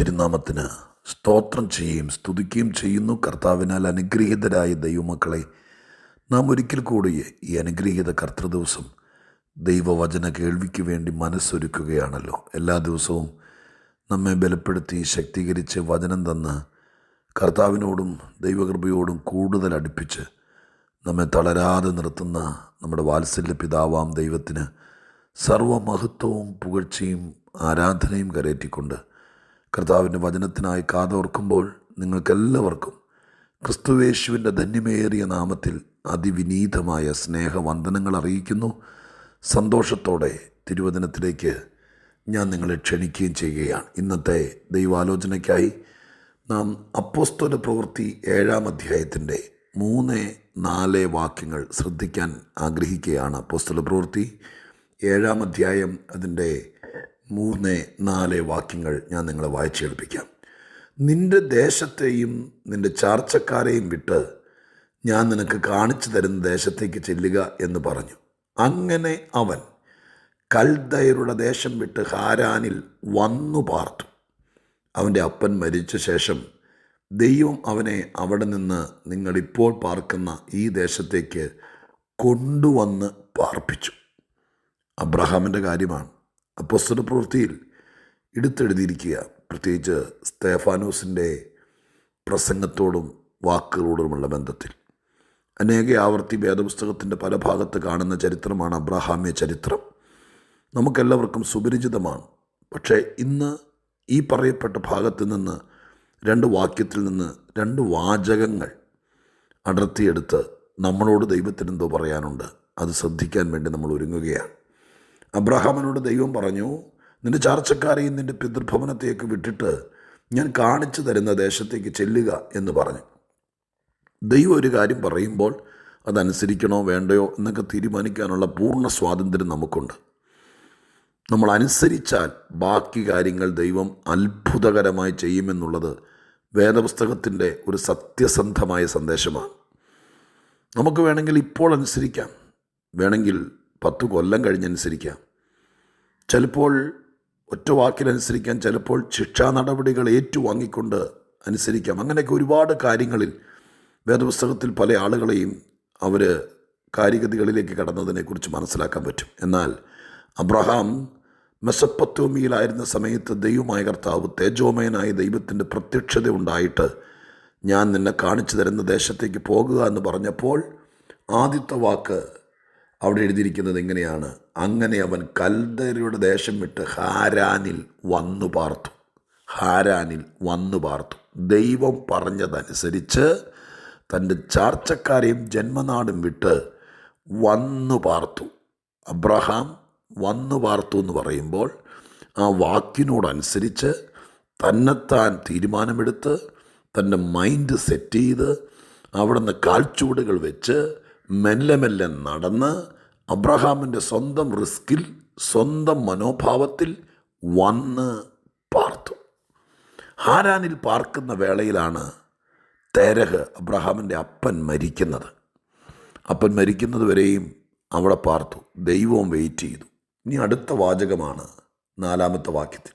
തിരുനാമത്തിന് സ്തോത്രം ചെയ്യുകയും സ്തുതിക്കുകയും ചെയ്യുന്നു. കർത്താവിനാൽ അനുഗ്രഹീതരായ ദൈവമക്കളെ നാം ഒരിക്കൽ കൂടി ഈ അനുഗ്രഹീത കർത്തൃദിവസം ദൈവവചന കേൾവിക്ക് വേണ്ടി മനസ്സൊരുക്കുകയാണല്ലോ. എല്ലാ ദിവസവും നമ്മെ ബലപ്പെടുത്തി ശക്തീകരിച്ച് വചനം തന്ന് കർത്താവിനോടും ദൈവകൃപയോടും കൂടുതൽ അടുപ്പിച്ച് നമ്മെ തളരാതെ നിർത്തുന്ന നമ്മുടെ വാത്സല്യ പിതാവാം ദൈവത്തിന് സർവമഹത്വവും പുകഴ്ചയും ആരാധനയും കരയറ്റിക്കൊണ്ട് കർത്താവിന്റെ വചനത്തിനായി കാതോർക്കുമ്പോൾ നിങ്ങൾക്കെല്ലാവർക്കും ക്രിസ്തുവേശുവിന്റെ ധന്യമേറിയ നാമത്തിൽ അതിവിനീതമായ സ്നേഹവന്ദനങ്ങൾ അറിയിക്കുന്നു. സന്തോഷത്തോടെ തിരുവചനത്തിലേക്ക് ഞാൻ നിങ്ങളെ ക്ഷണിക്കുകയും ചെയ്യുകയാണ്. ഇന്നത്തെ ദൈവാലോചനയ്ക്കായി നാം അപ്പോസ്തോല പ്രവൃത്തി ഏഴാം അധ്യായത്തിന്റെ മൂന്ന് നാല് വാക്യങ്ങൾ ശ്രദ്ധിക്കാൻ ആഗ്രഹിക്കുകയാണ് അപ്പോസ്തല പ്രവൃത്തി. ഏഴാം അധ്യായം അതിന്റെ മൂന്ന് നാല് വാക്യങ്ങൾ ഞാൻ നിങ്ങളെ വായിച്ചു കേൾപ്പിക്കാം. നിന്റെ ദേശത്തെയും നിന്റെ ചാർച്ചക്കാരെയും വിട്ട് ഞാൻ നിനക്ക് കാണിച്ചു തരുന്ന ദേശത്തേക്ക് ചെല്ലുക എന്ന് പറഞ്ഞു. അങ്ങനെ അവൻ കൽദയരുടെ ദേശം വിട്ട് ഹാരാനിൽ വന്നു പാർത്തു. അവന്റെ അപ്പൻ മരിച്ച ശേഷം ദൈവം അവനെ അവിടെ നിന്ന് നിങ്ങളിപ്പോൾ പാർക്കുന്ന ഈ ദേശത്തേക്ക് കൊണ്ടുവന്ന് പാർപ്പിച്ചു. അബ്രഹാമിന്റെ കാര്യമാണ് അപ്പോസ്തല പ്രവൃത്തിയിൽ എടുത്തെഴുതിയിരിക്കുക. പ്രത്യേകിച്ച് സ്തേഫാനോസിന്റെ പ്രസംഗത്തോടും വാക്കുകളോടുമുള്ള ബന്ധത്തിൽ. അനേക ആവർത്തി വേദപുസ്തകത്തിന്റെ പല ഭാഗത്ത് കാണുന്ന ചരിത്രമാണ് അബ്രഹാമ്യ ചരിത്രം. നമുക്കെല്ലാവർക്കും സുപരിചിതമാണ്. പക്ഷേ ഇന്ന് ഈ പറയപ്പെട്ട ഭാഗത്ത് നിന്ന് രണ്ട് വാക്യത്തിൽ നിന്ന് രണ്ട് വാചകങ്ങൾ അടർത്തിയെടുത്ത് നമ്മളോട് ദൈവത്തിനെന്തോ പറയാനുണ്ട്. അത് ശ്രദ്ധിക്കാൻ വേണ്ടി നമ്മൾ ഒരുങ്ങുകയാണ്. അബ്രഹാമിനോട് ദൈവം പറഞ്ഞു നിന്റെ ചാർച്ചക്കാരെയും നിന്റെ പിതൃഭവനത്തെയൊക്കെ വിട്ടിട്ട് ഞാൻ കാണിച്ചു തരുന്ന ദേശത്തേക്ക് ചെല്ലുക എന്ന് പറഞ്ഞു. ദൈവം ഒരു കാര്യം പറയുമ്പോൾ അതനുസരിക്കണോ വേണ്ടയോ എന്നൊക്കെ തീരുമാനിക്കാനുള്ള പൂർണ സ്വാതന്ത്ര്യം നമുക്കുണ്ട്. നമ്മൾ അനുസരിച്ചാൽ ബാക്കി കാര്യങ്ങൾ ദൈവം അത്ഭുതകരമായി ചെയ്യുമെന്നുള്ളത് വേദപുസ്തകത്തിന്റെ ഒരു സത്യസന്ധമായ സന്ദേശമാണ്. നമുക്ക് വേണമെങ്കിൽ ഇപ്പോൾ അനുസരിക്കാം. വേണമെങ്കിൽ പത്ത് കൊല്ലം കഴിഞ്ഞനുസരിക്കാം. ചിലപ്പോൾ ഒറ്റ വാക്കിലനുസരിക്കാൻ ചിലപ്പോൾ ശിക്ഷാ നടപടികൾ ഏറ്റുവാങ്ങിക്കൊണ്ട് അനുസരിക്കാം. അങ്ങനെയൊക്കെ ഒരുപാട് കാര്യങ്ങളിൽ വേദപുസ്തകത്തിൽ പല ആളുകളെയും അവർ കാര്യഗതികളിലേക്ക് കടന്നതിനെക്കുറിച്ച് മനസ്സിലാക്കാൻ പറ്റും. എന്നാൽ അബ്രഹാം മെസപ്പത്തോമിയിലായിരുന്ന സമയത്ത് ദൈവമായ കർത്താവ് തേജോമയനായ ദൈവത്തിന്റെ പ്രത്യക്ഷത ഉണ്ടായിട്ട് ഞാൻ നിന്നെ കാണിച്ചു തരുന്ന ദേശത്തേക്ക് പോകുക എന്ന് പറഞ്ഞപ്പോൾ ആദ്യത്തെ വാക്ക് അവിടെ എഴുതിയിരിക്കുന്നത് എങ്ങനെയാണ് അങ്ങനെ അവൻ കൽദരയുടെ ദേശം വിട്ട് ഹാരാനിൽ വന്നു പാർത്തു. ഹാരാനിൽ വന്നു പാർത്തു. ദൈവം പറഞ്ഞതനുസരിച്ച് തന്റെ ചാർച്ചക്കാരെയും ജന്മനാടും വിട്ട് വന്നു പാർത്തു. അബ്രഹാം വന്നു പാർത്തു എന്ന് പറയുമ്പോൾ ആ വാക്കിനോടനുസരിച്ച് തന്നെത്താൻ തീരുമാനമെടുത്ത് തന്റെ മൈൻഡ് സെറ്റ് ചെയ്ത് അവിടുന്ന് കാൽച്ചുവടുകൾ വെച്ച് മെല്ലെ മെല്ലെ നടന്ന് അബ്രഹാമിന്റെ സ്വന്തം റിസ്കിൽ സ്വന്തം മനോഭാവത്തിൽ വന്ന് പാർത്തു. ഹാരാനിൽ പാർക്കുന്ന വേളയിലാണ് തേരഹ് അബ്രഹാമിന്റെ അപ്പൻ മരിക്കുന്നത്. അപ്പൻ മരിക്കുന്നത് വരെയും അവിടെ പാർത്തു. ദൈവവും വെയിറ്റ് ചെയ്തു. ഇനി അടുത്ത വാചകമാണ് നാലാമത്തെ വാക്യത്തിൽ.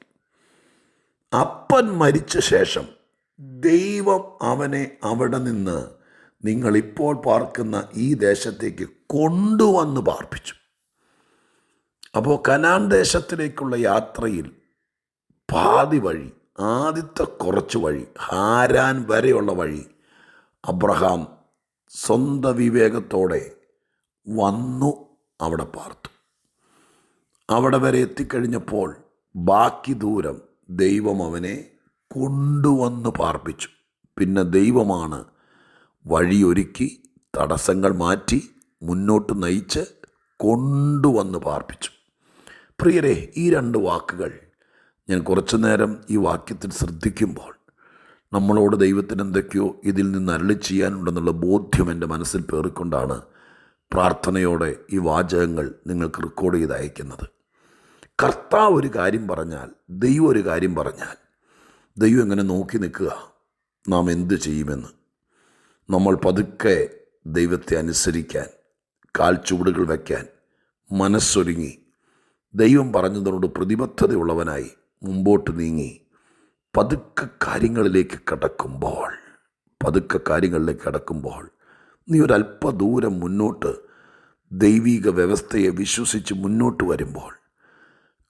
അപ്പൻ മരിച്ച ശേഷം ദൈവം അവനെ അവിടെ നിന്ന് നിങ്ങളിപ്പോൾ പാർക്കുന്ന ഈ ദേശത്തേക്ക് കൊണ്ടുവന്ന് പാർപ്പിച്ചു. അപ്പോൾ കനാൻ ദേശത്തിലേക്കുള്ള യാത്രയിൽ പാതി വഴി ആദ്യത്തെ കുറച്ച് വഴി ഹാരാൻ വരെയുള്ള വഴി അബ്രഹാം സ്വന്തം വിവേകത്തോടെ വന്നു അവിടെ പാർത്തു. അവിടെ വരെ എത്തിക്കഴിഞ്ഞപ്പോൾ ബാക്കി ദൂരം ദൈവം അവനെ കൊണ്ടുവന്ന് പാർപ്പിച്ചു. പിന്നെ ദൈവമാണ് വഴിയൊരുക്കി തടസ്സങ്ങൾ മാറ്റി മുന്നോട്ട് നയിച്ച് കൊണ്ടുവന്ന് പാർപ്പിച്ചു. പ്രിയരെ ഈ രണ്ട് വാക്കുകൾ ഞാൻ കുറച്ചു നേരം ഈ വാക്യത്തിൽ ശ്രദ്ധിക്കുമ്പോൾ നമ്മളോട് ദൈവത്തിന് എന്തൊക്കെയോ ഇതിൽ നിന്ന് അരളി ചെയ്യാനുണ്ടെന്നുള്ള ബോധ്യം എന്റെ മനസ്സിൽ പേറിക്കൊണ്ടാണ് പ്രാർത്ഥനയോടെ ഈ വാചകങ്ങൾ നിങ്ങൾക്ക് റെക്കോർഡ് ചെയ്ത് അയക്കുന്നത്. കർത്താവ് ഒരു കാര്യം പറഞ്ഞാൽ ദൈവം ഒരു കാര്യം പറഞ്ഞാൽ ദൈവം എങ്ങനെ നോക്കി നിൽക്കുക? നാം എന്ത് ചെയ്യുമെന്ന്. നമ്മൾ പതുക്കെ ദൈവത്തെ അനുസരിക്കാൻ കാൽച്ചുവടുകൾ വയ്ക്കാൻ മനസ്സൊരുങ്ങി. ദൈവം പറഞ്ഞതിനോട് പ്രതിബദ്ധതയുള്ളവനായി മുമ്പോട്ട് നീങ്ങി. പതുക്കെ കാര്യങ്ങളിലേക്ക് കടക്കുമ്പോൾ പതുക്കെ കാര്യങ്ങളിലേക്ക് കടക്കുമ്പോൾ നീ ഒരല്പ ദൂരം മുന്നോട്ട് ദൈവിക വ്യവസ്ഥയെ വിശ്വസിച്ച് മുന്നോട്ട് വരുമ്പോൾ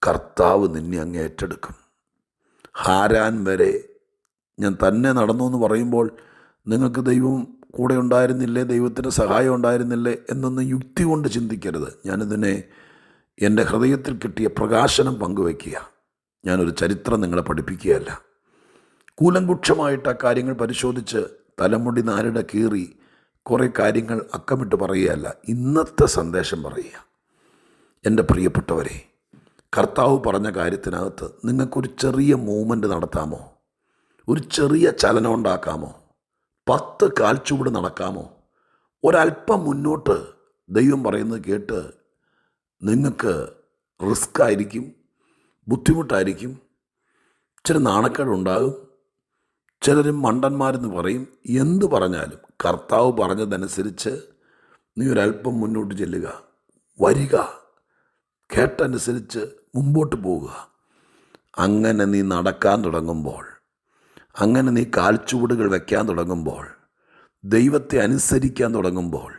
കർത്താവ് നിന്നെ അങ്ങ് ഏറ്റെടുക്കും. ഹാരാൻ വരെ ഞാൻ തന്നെ നടന്നു എന്ന് പറയുമ്പോൾ നിങ്ങൾക്ക് ദൈവം കൂടെ ഉണ്ടായിരുന്നില്ലേ? ദൈവത്തിന്റെ സഹായം ഉണ്ടായിരുന്നില്ലേ? എന്നൊന്നും യുക്തി കൊണ്ട് ചിന്തിക്കരുത്. ഞാനിതിനെ എന്റെ ഹൃദയത്തിൽ കിട്ടിയ പ്രകാശനം പങ്കുവയ്ക്കുക. ഞാനൊരു ചരിത്രം നിങ്ങളെ പഠിപ്പിക്കുകയല്ല. കൂലങ്കുക്ഷമായിട്ട് ആ കാര്യങ്ങൾ പരിശോധിച്ച് തലമുടി നാരിട കീറി കുറേ കാര്യങ്ങൾ അക്കമിട്ട് പറയുകയല്ല. ഇന്നത്തെ സന്ദേശം പറയുക. എന്റെ പ്രിയപ്പെട്ടവരെ കർത്താവ് പറഞ്ഞ കാര്യത്തിനകത്ത് നിങ്ങൾക്കൊരു ചെറിയ മൂവ്മെന്റ് നടത്താമോ? ഒരു ചെറിയ ചലനം ഉണ്ടാക്കാമോ? പത്ത് കാൽച്ചുവട് നടക്കാമോ? ഒരല്പം മുന്നോട്ട് ദൈവം പറയുന്നത് കേട്ട് നിങ്ങൾക്ക് റിസ്ക് ആയിരിക്കും ബുദ്ധിമുട്ടായിരിക്കും. ചില നാണക്കേടുണ്ടാകും. ചിലരും മണ്ടന്മാരെന്ന് പറയും. എന്ത് പറഞ്ഞാലും കർത്താവ് പറഞ്ഞതനുസരിച്ച് നീ ഒരല്പം മുന്നോട്ട് ചെല്ലുക വരിക കേട്ടനുസരിച്ച് മുമ്പോട്ട് പോവുക. അങ്ങനെ നീ നടക്കാൻ തുടങ്ങുമ്പോൾ അങ്ങനെ നീ കാൽച്ചുവടുകൾ വയ്ക്കാൻ തുടങ്ങുമ്പോൾ ദൈവത്തെ അനുസരിക്കാൻ തുടങ്ങുമ്പോൾ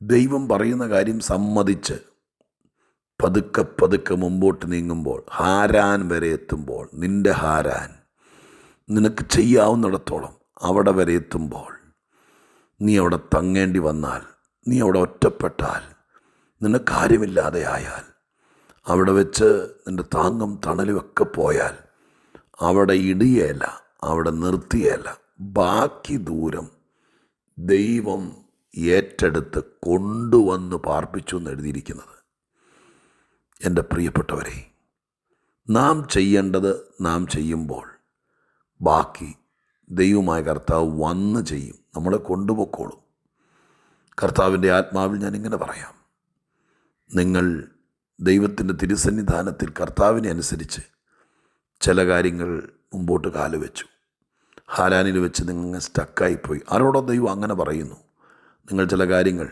ദൈവം പറയുന്ന കാര്യം സമ്മതിച്ച് പതുക്കെ പതുക്കെ മുമ്പോട്ട് നീങ്ങുമ്പോൾ ഹാരാൻ വരെ എത്തുമ്പോൾ നിന്റെ ഹാരാൻ നിനക്ക് ചെയ്യാവുന്നിടത്തോളം അവിടെ വരെ എത്തുമ്പോൾ നീ അവിടെ തങ്ങേണ്ടി വന്നാൽ നീ അവിടെ ഒറ്റപ്പെട്ടാൽ നിനക്കാര്യമില്ലാതെ ആയാൽ അവിടെ വെച്ച് നിന്റെ താങ്ങും തണലുമൊക്കെ പോയാൽ അവിടെ ഇടിയല്ല അവിടെ നിർത്തിയല്ല. ബാക്കി ദൂരം ദൈവം ഏറ്റെടുത്ത് കൊണ്ടുവന്ന് പാർപ്പിച്ചു എന്ന് എഴുതിയിരിക്കുന്നത്. എന്റെ പ്രിയപ്പെട്ടവരെ നാം ചെയ്യേണ്ടത് നാം ചെയ്യുമ്പോൾ ബാക്കി ദൈവമായ കർത്താവ് വന്ന് ചെയ്യും. നമ്മളെ കൊണ്ടുപോക്കോളും കർത്താവിന്റെ ആത്മാവിൽ ഞാനിങ്ങനെ പറയാം. നിങ്ങൾ ദൈവത്തിന്റെ തിരുസന്നിധാനത്തിൽ കർത്താവിനെ അനുസരിച്ച് ചില കാര്യങ്ങൾ മുമ്പോട്ട് കാൽ വെച്ചു. ഹാലാനിൽ വെച്ച് നിങ്ങൾ സ്റ്റക്കായിപ്പോയി ആരോടോ ദൈവം അങ്ങനെ പറയുന്നു. നിങ്ങൾ ചില കാര്യങ്ങൾ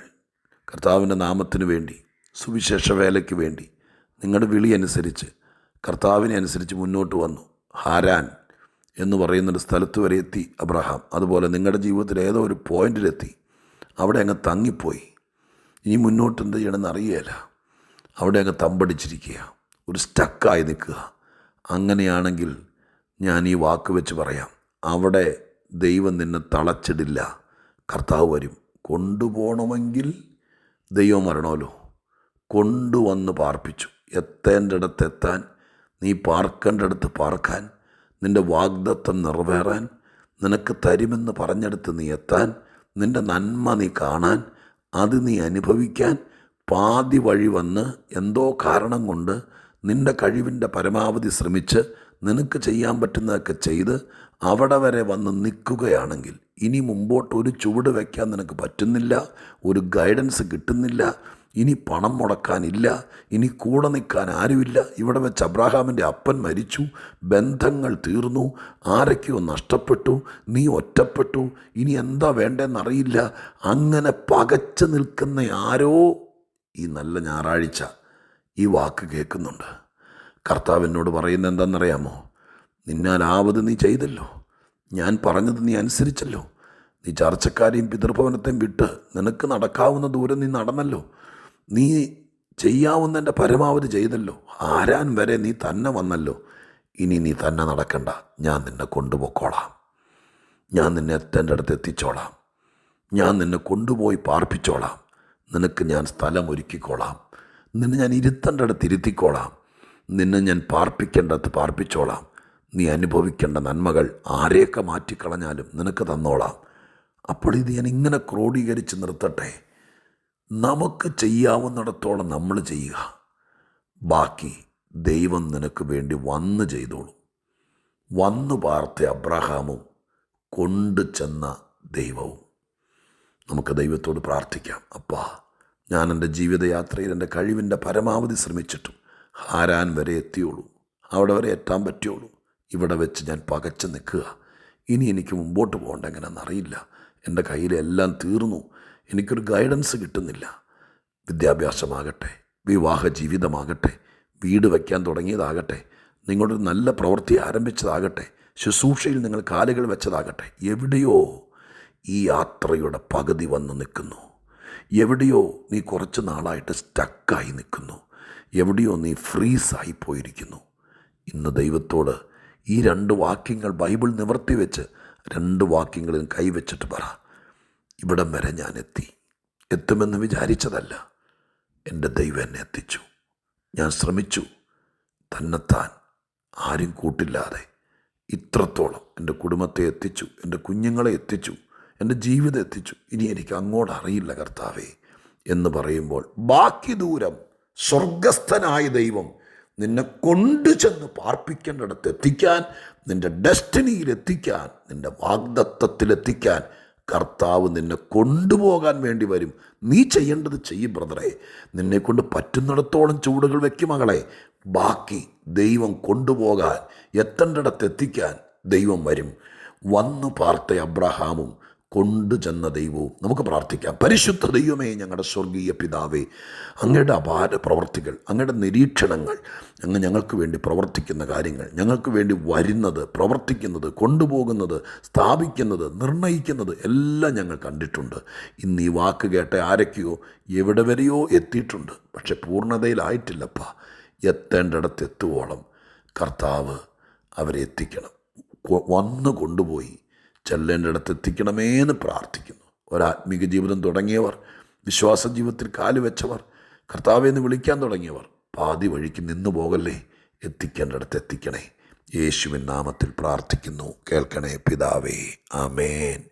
കർത്താവിന്റെ നാമത്തിന് വേണ്ടി സുവിശേഷ വേലയ്ക്ക് വേണ്ടി നിങ്ങളുടെ വിളി അനുസരിച്ച് കർത്താവിനെ അനുസരിച്ച് മുന്നോട്ട് വന്നു. ഹാരാൻ എന്ന് പറയുന്നൊരു സ്ഥലത്ത് വരെ എത്തി അബ്രഹാം. അതുപോലെ നിങ്ങളുടെ ജീവിതത്തിൽ ഏതോ ഒരു പോയിന്റിലെത്തി. അവിടെ അങ്ങ് തങ്ങിപ്പോയി. ഇനി മുന്നോട്ട് എന്ത് ചെയ്യണമെന്ന് അറിയുകയില്ല അവിടെ അങ്ങ് തമ്പടിച്ചിരിക്കുക. ഒരു സ്റ്റക്കായി നിൽക്കുക. അങ്ങനെയാണെങ്കിൽ ഞാൻ ഈ വാക്ക് വെച്ച് പറയാം. അവിടെ ദൈവം നിന്നെ തളച്ചിടില്ല. കർത്താവ് വരും. കൊണ്ടുപോകണമെങ്കിൽ ദൈവം വരണമല്ലോ. കൊണ്ടുവന്ന് പാർപ്പിച്ചു. എത്തേണ്ടിടത്ത് എത്താൻ നീ പാർക്കേണ്ടടുത്ത് പാർക്കാൻ നിന്റെ വാഗ്ദത്വം നിറവേറാൻ നിനക്ക് തരുമെന്ന് പറഞ്ഞെടുത്ത് നീ എത്താൻ നിന്റെ നന്മ നീ കാണാൻ അത് നീ അനുഭവിക്കാൻ പാതി വഴി വന്ന് എന്തോ കാരണം കൊണ്ട് നിന്റെ കഴിവിന്റെ പരമാവധി ശ്രമിച്ച് നിനക്ക് ചെയ്യാൻ പറ്റുന്നതൊക്കെ ചെയ്ത് അവിടെ വരെ വന്ന് നിൽക്കുകയാണെങ്കിൽ ഇനി മുമ്പോട്ട് ഒരു ചുവട് വയ്ക്കാൻ നിനക്ക് പറ്റുന്നില്ല ഒരു ഗൈഡൻസ് കിട്ടുന്നില്ല ഇനി പണം മുടക്കാനില്ല ഇനി കൂടെ നിൽക്കാൻ ആരുമില്ല. ഇവിടെ വെച്ച് അബ്രാഹാമിന്റെ അപ്പൻ മരിച്ചു ബന്ധങ്ങൾ തീർന്നു ആരൊക്കെയോ നഷ്ടപ്പെട്ടു നീ ഒറ്റപ്പെട്ടു ഇനി എന്താ വേണ്ടതെന്നറിയില്ല അങ്ങനെ പകച്ചു നിൽക്കുന്ന ആരോ ഈ നല്ല ഞായറാഴ്ച ഈ വാക്ക് കേൾക്കുന്നുണ്ട്. കർത്താവ് എന്നോട് പറയുന്നത് എന്താണെന്നറിയാമോ? നിന്നാലാവത് നീ ചെയ്തല്ലോ. ഞാൻ പറഞ്ഞത് നീ അനുസരിച്ചല്ലോ. നീ ചർച്ചക്കാരെയും പിതൃഭവനത്തെയും വിട്ട് നിനക്ക് നടക്കാവുന്ന ദൂരം നീ നടന്നല്ലോ. നീ ചെയ്യാവുന്നതിന്റെ പരമാവധി ചെയ്തല്ലോ. ആരാൻ വരെ നീ തന്നെ വന്നല്ലോ. ഇനി നീ തന്നെ നടക്കണ്ട. ഞാൻ നിന്നെ കൊണ്ടുപോയിക്കോളാം. ഞാൻ നിന്നെ എത്തേണ്ട അടുത്ത് എത്തിച്ചോളാം. ഞാൻ നിന്നെ കൊണ്ടുപോയി പാർപ്പിച്ചോളാം. നിനക്ക് ഞാൻ സ്ഥലം ഒരുക്കിക്കോളാം. നിന്നെ ഞാൻ ഇരുത്തേണ്ട അടുത്ത് ഇരുത്തിക്കോളാം. നിന്നെ ഞാൻ പാർപ്പിക്കേണ്ടത് പാർപ്പിച്ചോളാം. നീ അനുഭവിക്കേണ്ട നന്മകൾ ആരെയൊക്കെ മാറ്റിക്കളഞ്ഞാലും നിനക്ക് തന്നോളാം. അപ്പോൾ ഇത് ഞാൻ ഇങ്ങനെ ക്രോഡീകരിച്ച് നിർത്തട്ടെ. നമുക്ക് ചെയ്യാവുന്നിടത്തോളം നമ്മൾ ചെയ്യുക. ബാക്കി ദൈവം നിനക്ക് വേണ്ടി വന്ന് ചെയ്തോളും. വന്നു പാർത്ത അബ്രഹാമും കൊണ്ടു ചെന്ന ദൈവവും. നമുക്ക് ദൈവത്തോട് പ്രാർത്ഥിക്കാം. അപ്പാ ഞാൻ എന്റെ ജീവിതയാത്രയിൽ എന്റെ കഴിവിന്റെ പരമാവധി ശ്രമിച്ചിട്ടും ഹാരാൻ വരെ എത്തിയുള്ളൂ അവിടെ വരെ എത്താൻ പറ്റുള്ളൂ. ഇവിടെ വെച്ച് ഞാൻ പകച്ചു നിൽക്കുക. ഇനി എനിക്ക് മുമ്പോട്ട് പോകേണ്ട എങ്ങനെയെന്നറിയില്ല എന്റെ കയ്യിലെല്ലാം തീർന്നു. എനിക്കൊരു ഗൈഡൻസ് കിട്ടുന്നില്ല. വിദ്യാഭ്യാസമാകട്ടെ വിവാഹ ജീവിതമാകട്ടെ വീട് വയ്ക്കാൻ തുടങ്ങിയതാകട്ടെ നിങ്ങളൊരു നല്ല പ്രവൃത്തി ആരംഭിച്ചതാകട്ടെ ശുശ്രൂഷയിൽ നിങ്ങൾ കാലുകൾ വെച്ചതാകട്ടെ എവിടെയോ ഈ യാത്രയുടെ പകുതി വന്ന് നിൽക്കുന്നു. എവിടെയോ നീ കുറച്ച് നാളായിട്ട് സ്റ്റക്കായി നിൽക്കുന്നു. എവിടെയോ നീ ഫ്രീസായി പോയിരിക്കുന്നു. ഇന്ന് ദൈവത്തോട് ഈ രണ്ട് വാക്യങ്ങൾ ബൈബിൾ നിവർത്തി വെച്ച് രണ്ട് വാക്യങ്ങളും കൈവച്ചിട്ട് പറ. ഇവിടം വരെ ഞാൻ എത്തി. എത്തുമെന്ന് വിചാരിച്ചതല്ല. എന്റെ ദൈവം എന്നെ എത്തിച്ചു. ഞാൻ ശ്രമിച്ചു. തന്നെത്താൻ ആരും കൂട്ടില്ലാതെ ഇത്രത്തോളം എന്റെ കുടുംബത്തെ എത്തിച്ചു. എന്റെ കുഞ്ഞുങ്ങളെ എത്തിച്ചു. എന്റെ ജീവിതം എത്തിച്ചു. ഇനി എനിക്ക് അങ്ങോട്ട് അറിയില്ല കർത്താവേ എന്ന് പറയുമ്പോൾ ബാക്കി ദൂരം സ്വർഗസ്ഥനായ ദൈവം നിന്നെ കൊണ്ടു ചെന്ന് പാർപ്പിക്കേണ്ടിടത്ത് എത്തിക്കാൻ നിന്റെ ഡെസ്റ്റിനിയിലെത്തിക്കാൻ നിന്റെ വാഗ്ദത്വത്തിലെത്തിക്കാൻ കർത്താവ് നിന്നെ കൊണ്ടുപോകാൻ വേണ്ടി വരും. നീ ചെയ്യേണ്ടത് ചെയ്യും ബ്രദറെ. നിന്നെക്കൊണ്ട് പറ്റുന്നിടത്തോളം ചൂടുകൾ വെക്കും മകളെ. ബാക്കി ദൈവം കൊണ്ടുപോകാൻ എത്തേണ്ടിടത്ത് എത്തിക്കാൻ ദൈവം വരും. വന്നു പാർത്ത അബ്രഹാമും കൊണ്ടു ചെന്ന ദൈവവും നമുക്ക് പ്രാർത്ഥിക്കാം. പരിശുദ്ധ ദൈവമേ ഞങ്ങളുടെ സ്വർഗീയ പിതാവേ അങ്ങയുടെ അപാര പ്രവർത്തികൾ അങ്ങയുടെ നിരീക്ഷണങ്ങൾ അങ്ങ് ഞങ്ങൾക്ക് വേണ്ടി പ്രവർത്തിക്കുന്ന കാര്യങ്ങൾ ഞങ്ങൾക്ക് വേണ്ടി വരുന്നത് പ്രവർത്തിക്കുന്നത് കൊണ്ടുപോകുന്നത് സ്ഥാപിക്കുന്നത് നിർണയിക്കുന്നത് എല്ലാം ഞങ്ങൾ കണ്ടിട്ടുണ്ട്. ഇന്ന് ഈ വാക്ക് കേട്ട ആരൊക്കെയോ എവിടെ വരെയോ എത്തിയിട്ടുണ്ട്. പക്ഷെ പൂർണതയിലായിട്ടില്ലപ്പ. എത്തേണ്ടിടത്ത് എത്തുവോളം കർത്താവ് അവരെ എത്തിക്കണം. വന്ന് കൊണ്ടുപോയി. ചെല്ലേണ്ടിടത്ത് എത്തിക്കണമേ എന്ന് പ്രാർത്ഥിക്കുന്നു. ഒരാത്മീക ജീവിതം തുടങ്ങിയവർ വിശ്വാസ ജീവിതത്തിൽ കാലുവെച്ചവർ കർത്താവെന്ന് വിളിക്കാൻ തുടങ്ങിയവർ പാതി വഴിക്ക് നിന്നു പോകല്ലേ എത്തിക്കേണ്ടിടത്ത് എത്തിക്കണേ യേശുവിൻ നാമത്തിൽ പ്രാർത്ഥിക്കുന്നു. കേൾക്കണേ പിതാവേ. ആമേൻ.